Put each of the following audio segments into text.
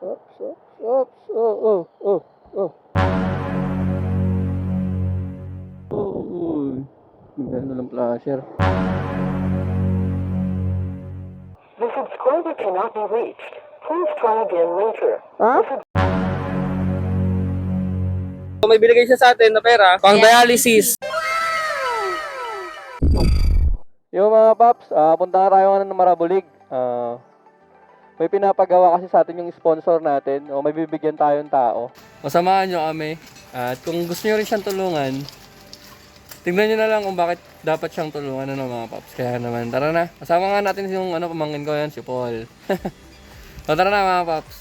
Oops, oops, oops. Oh, oh, oh, oh. Oh, uy. Ganda ng flasher. The subscriber cannot be reached. Please try again later. Ha? So, may binigay siya sa atin na pera, pang dialysis. Yo mga paps, ah punta na tayo ng Marabulig. Ah, may pinapagawa kasi sa atin yung sponsor natin o may bibigyan tayong tao. Masamahan nyo kami. At kung gusto nyo rin siyang tulungan, tingnan nyo na lang kung bakit dapat siyang tulungan ano mga paps. Kaya naman, tara na. Kasama nga natin yung ano, pamangkin ko yan, si Paul. so, tara na mga paps.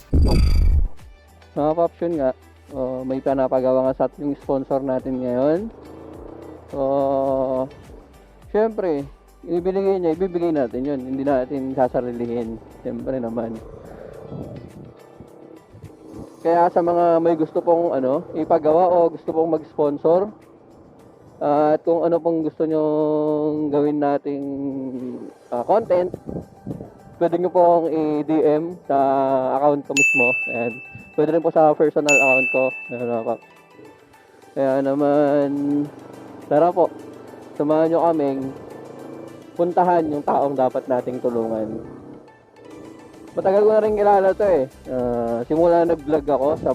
Mga paps yun nga, oh, may pinapagawa nga sa atin yung sponsor natin ngayon. So, syempre, ibibigay niya, ibibigay natin yun. Hindi natin sasarilihin. Syempre naman. Kaya sa mga may gusto pong ano, ipagawa o gusto pong mag-sponsor, ah, at kung ano pong gusto nyong gawin nating ah, content, pwede nyo pong i-DM sa account ko mismo. Ayan. Pwede rin po sa personal account ko. Mga paps. Kaya naman, tara po, samahan nyo kaming puntahan yung taong dapat nating tulungan. Matagal ko na rin kilala to eh. Ah, simula nag-vlog ako sa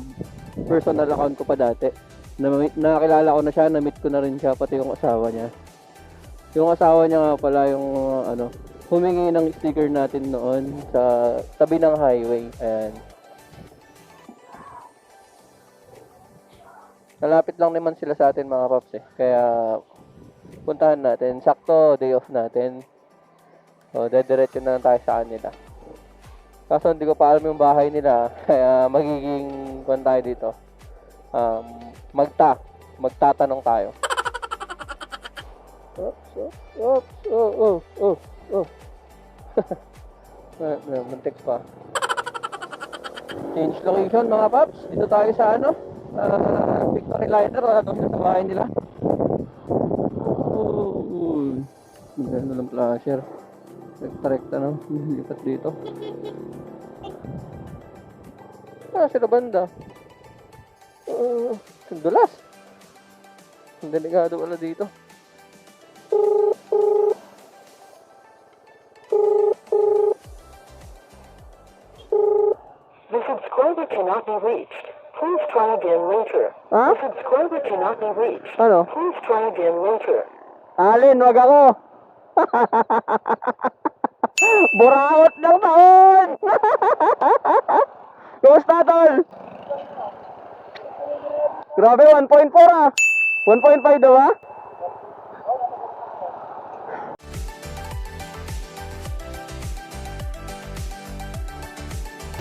personal account ko pa dati. Na nakilala ko na siya, na-meet ko na rin siya, pati yung asawa niya. Yung asawa niya nga pala yung uh, ano, humingi ng sticker natin noon sa tabi ng highway. Ayan. Kalapit lang naman sila sa atin mga paps eh. Kaya puntahan natin. Sakto, day off natin. So, dediretso na lang tayo sa kanila. Kaso hindi ko pa alam yung bahay nila. Kaya magiging kung tayo dito. Um, magta. Magtatanong tayo. Oops, oops, oops, oh, oh, oh. Ah, Muntik pa. Change location mga paps. Dito tayo sa ano? Ah, Victory Liner. Doon sa bahay nila. Oh, ang ganda ng flasher. Rekta-rekta no? Lipat dito. Ah, sila banda. Uh, dulas. Ang delikado pala dito. The subscriber cannot be reached. Please try again later. Ha? The subscriber cannot be reached. Ano? Please try again later. Alin, wag ako. Buraot ng taon! Kumusta, tol? Grabe, 1.4 ah. 1.5 daw ah.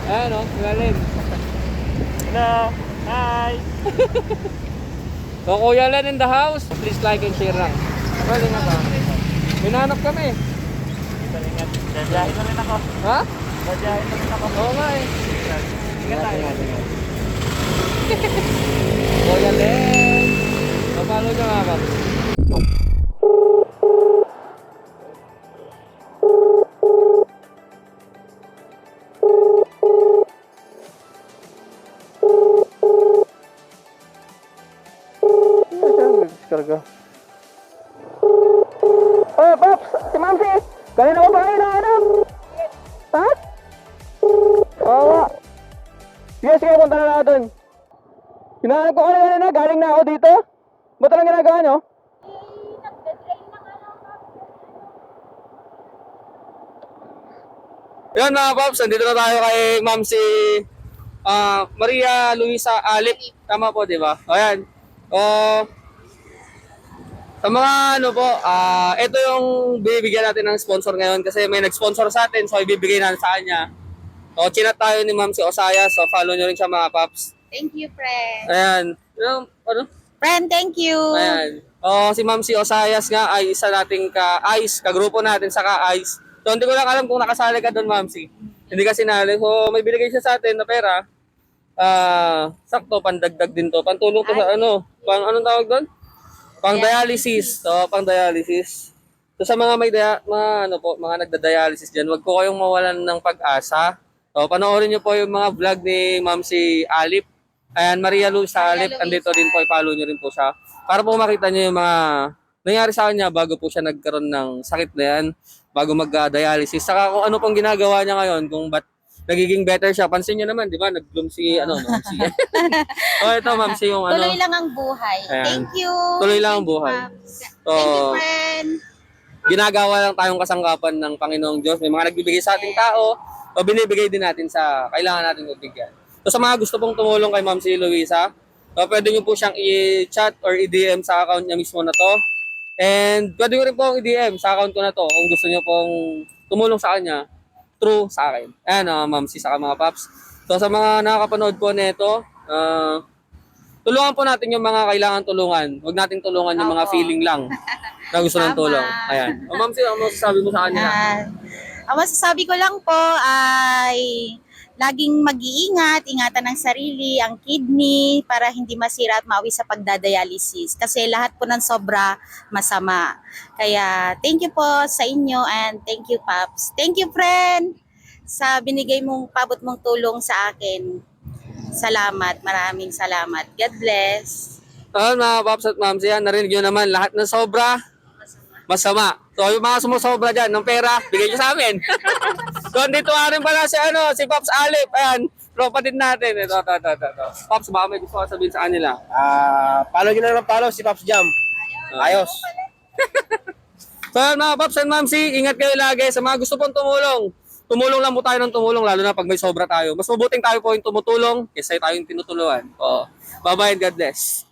Ayan o, ilalim. Hello. Hi. So, Kuya Len in the house, please like and share lang. Galing nga ba? Hinanap kami. Ingat. Na rin ako. Ha? Na rin ako. Oo nga eh. Ingat tayo. Kuya Len. Papalo nyo nga Pops! Si Mamsi! Kanina ko ba kayo nahanap? Ha? Oo nga. Sige, sige, punta na natin. Hinahanap ko kanina na, galing na ako dito. Ba't lang ginagawa nyo? Yan mga Pops, nandito na tayo kay Ma'am si ah, Maria Luisa Alip. Tama po, di ba? Ayan. Oh, sa mga ano po, ah ito yung bibigyan natin ng sponsor ngayon kasi may nag-sponsor sa atin so ibibigay natin sa kanya. So, chinat tayo ni Ma'am si Osaya so follow nyo rin siya mga Pops. Thank you, friend. Ayan. Yung, ano? Friend, thank you. Ayan. Oh, si Ma'am si Osayas nga ay isa nating ka-ICE, kagrupo natin sa ka-ICE. So, hindi ko lang alam kung nakasali ka doon, Ma'am si. Hindi ka sinali. So, may binigay siya sa atin na pera. Ah, sakto, pandagdag din to. Pantulong to sa ano, pang anong tawag doon? Pang dialysis. So, pang dialysis. So, sa mga may dia, mga ano po, mga nagda-dialysis diyan, wag ko kayong mawalan ng pag-asa So, panoorin nyo po yung mga vlog ni Ma'am si Alip. Ayan, Maria Luisa Maria Alip. Andito din po, i-follow nyo rin po siya. Para po makita nyo yung mga nangyari sa kanya bago po siya nagkaroon ng sakit na yan, bago mag-dialysis. Saka kung ano pong ginagawa niya ngayon, kung ba't nagiging better siya. Pansin nyo naman, di ba? Nag-bloom si, ano, no? Si, oh, ito, Ma'am, si yung ano. Tuloy lang ang buhay. Ayan. Thank you. Tuloy lang ang buhay. So, Thank you, friend. ginagawa lang tayong kasangkapan ng Panginoong Diyos. May mga nagbibigay sa ating tao o binibigay din natin sa kailangan natin magbigyan. So sa mga gusto pong tumulong kay Ma'am si Luisa, uh, pwede nyo po siyang i-chat or i-DM sa account niya mismo na to. And pwede nyo rin pong i-DM sa account ko na to kung gusto nyo pong tumulong sa kanya through sa akin. Ayan, uh, Ma'am si saka mga paps. So sa mga nakakapanood po nito, uh, tulungan po natin yung mga kailangan tulungan. Huwag nating tulungan yung mga feeling lang na gusto ng tulong. Ayan. O ma'am, sino ang masasabi mo sa kanya? Ah, ang masasabi ko lang po ay laging mag-iingat, ingatan ng sarili, ang kidney para hindi masira at maawi sa pagdadialysis. Kasi lahat po ng sobra masama. Kaya thank you po sa inyo and thank you Paps. Thank you friend sa binigay mong pabot mong tulong sa akin. Salamat, maraming salamat. God bless. Ayun mga paps at ma'ams, yan, narinig nyo naman, lahat ng sobra, masama. So yung mga sumusobra dyan ng pera, bigay nyo sa amin. so andito nga rin pala si, ano, si Pops Alip, ayan, tropa din natin. Ito, ito, ito, ito. ito. Pops, baka may gusto ka sabihin sa kanila. Ah, follow nyo na lang follow si Pops Jam. Ayos. So yun, mga Pops and Mamsi, ingat kayo lagi sa mga gusto pong tumulong. Tumulong lang po tayo ng tumulong, lalo na pag may sobra tayo. Mas mabuting tayo po yung tumutulong kaysa tayo yung tinutulungan. Oo. Bye-bye and God bless.